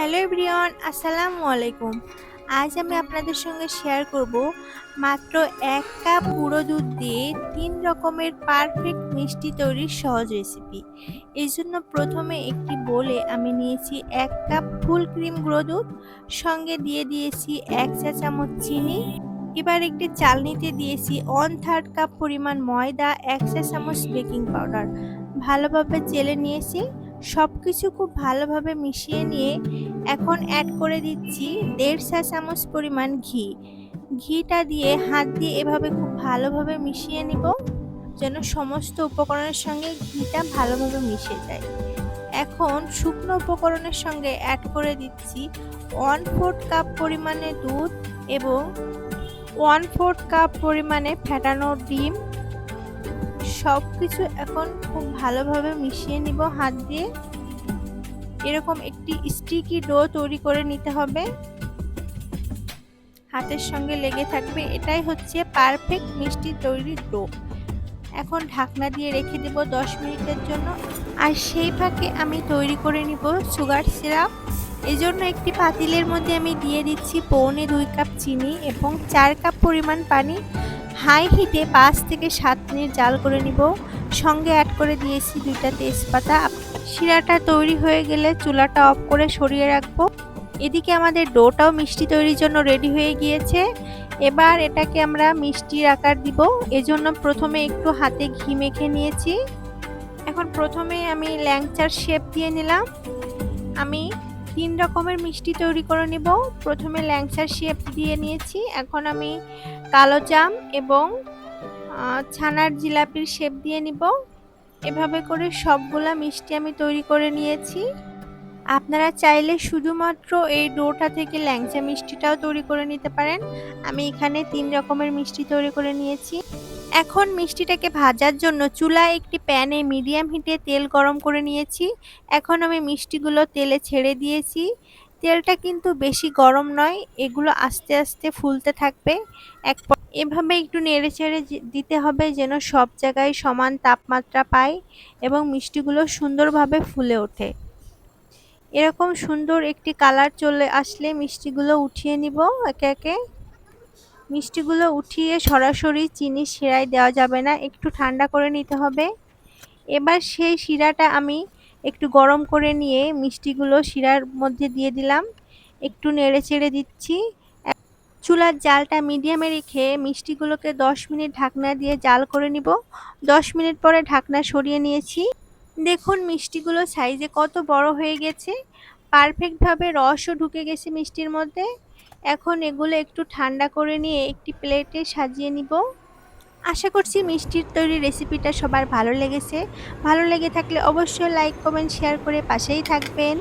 Hello everyone, আসসালামু আলাইকুম। আজ আমি আপনাদের সঙ্গে শেয়ার করব মাত্র এক কাপ গুঁড়ো দুধ দিয়ে তিন রকমের পারফেক্ট মিষ্টি তৈরির সহজ রেসিপি। এই জন্য প্রথমে একটি বলে আমি নিয়েছি এক কাপ ফুল ক্রিম গুঁড়ো দুধ, সঙ্গে দিয়ে দিয়েছি এক চা চামচ চিনি। এবার একটি চালনিতে দিয়েছি ওয়ান থার্ড কাপ পরিমাণ ময়দা, এক চা চামচ বেকিং পাউডার। ভালোভাবে চেলে নিয়েছি। সব কিছু খুব ভালোভাবে মিশিয়ে নিয়ে এখন অ্যাড করে দিচ্ছি দেড় চা চামচ পরিমাণ ঘি। ঘিটা দিয়ে হাত দিয়ে এভাবে খুব ভালোভাবে মিশিয়ে নিব যেন সমস্ত উপকরণের সঙ্গে ঘিটা ভালোভাবে মিশে যায়। এখন শুকনো উপকরণের সঙ্গে অ্যাড করে দিচ্ছি ওয়ান ফোর্থ কাপ পরিমাণে দুধ এবং ওয়ান ফোর্থ কাপ পরিমাণে ফেটানো ডিম। সব কিছু এখন খুব ভালোভাবে মিশিয়ে নিব হাত দিয়ে। এরকম একটি স্টিকি ডো তৈরি করে নিতে হবে। হাতের সঙ্গে লেগে থাকবে। এটাই হচ্ছে পারফেক্ট মিষ্টি তৈরির ডো এখন ঢাকনা দিয়ে রেখে দেব দশ মিনিটের জন্য। আর সেই ফাঁকে আমি তৈরি করে নিব সুগার সিরাপ এজন্য একটি পাতিলের মধ্যে আমি দিয়ে দিচ্ছি পৌনে দুই কাপ চিনি এবং চার কাপ পরিমাণ পানি। হাই হিটে পাঁচ থেকে সাত মিনিট জাল করে নিব। সঙ্গে অ্যাড করে দিয়েছি দুইটা তেজপাতা। শিরাটা তৈরি হয়ে গেলে চুলাটা অফ করে সরিয়ে রাখব। এদিকে আমাদের ডোটাও মিষ্টি তৈরির জন্য রেডি হয়ে গিয়েছে। এবার এটাকে আমরা মিষ্টির আকার দিব। এজন্য প্রথমে একটু হাতে ঘি মেখে নিয়েছি। এখন প্রথমে আমি ল্যাংচার শেপ দিয়ে নিলাম। আমি তিন রকমের মিষ্টি তৈরি করে নিব। প্রথমে ল্যাংচার শেপ দিয়ে নিয়েছি। এখন আমি কালো জাম এবং ছানার জিলাপির শেপ দিয়ে নিব। এভাবে করে সবগুলা মিষ্টি আমি তৈরি করে নিয়েছি। আপনারা চাইলে শুধুমাত্র এই ডোটা থেকে ল্যাংচা মিষ্টিটাও তৈরি করে নিতে পারেন। আমি এখানে তিন রকমের মিষ্টি তৈরি করে নিয়েছি। এখন মিষ্টিটাকে ভাজার জন্য চুলায় একটি প্যানে মিডিয়াম হিটে তেল গরম করে নিয়েছি। এখন আমি মিষ্টিগুলো তেলে ছেড়ে দিয়েছি। তেলটা কিন্তু বেশি গরম নয়, এগুলো আস্তে আস্তে ফুলতে থাকবে। এক এভাবে একটু নেড়ে চেড়ে দিতে হবে যেন সব জায়গায় সমান তাপমাত্রা পায় এবং মিষ্টিগুলো সুন্দরভাবে ফুলে ওঠে। এরকম সুন্দর একটি কালার চলে আসলে মিষ্টিগুলো উঠিয়ে নিব একে একে। মিষ্টিগুলো উঠিয়ে সরাসরি চিনি শিরায় দেওয়া যাবে না, একটু ঠান্ডা করে নিতে হবে। এবার সেই শিরাটা আমি একটু গরম করে নিয়ে মিষ্টিগুলো শিরার মধ্যে দিয়ে দিলাম। একটু নেড়ে চেড়ে দিচ্ছি। চুলার জালটা মিডিয়ামে রেখে মিষ্টিগুলোকে দশ মিনিট ঢাকনা দিয়ে জাল করে নিব। দশ মিনিট পরে ঢাকনা সরিয়ে নিয়েছি। দেখুন মিষ্টিগুলো সাইজে কত বড় হয়ে গেছে। পারফেক্টভাবে রসও ঢুকে গেছে মিষ্টির মধ্যে। এখন এগুলো একটু ঠান্ডা করে নিয়ে একটি প্লেটে সাজিয়ে নিব। আশা করছি মিষ্টির তৈরি রেসিপিটা সবার ভালো লেগেছে। ভালো লেগে থাকলে অবশ্যই লাইক, কমেন্ট, শেয়ার করে পাশেই থাকবেন।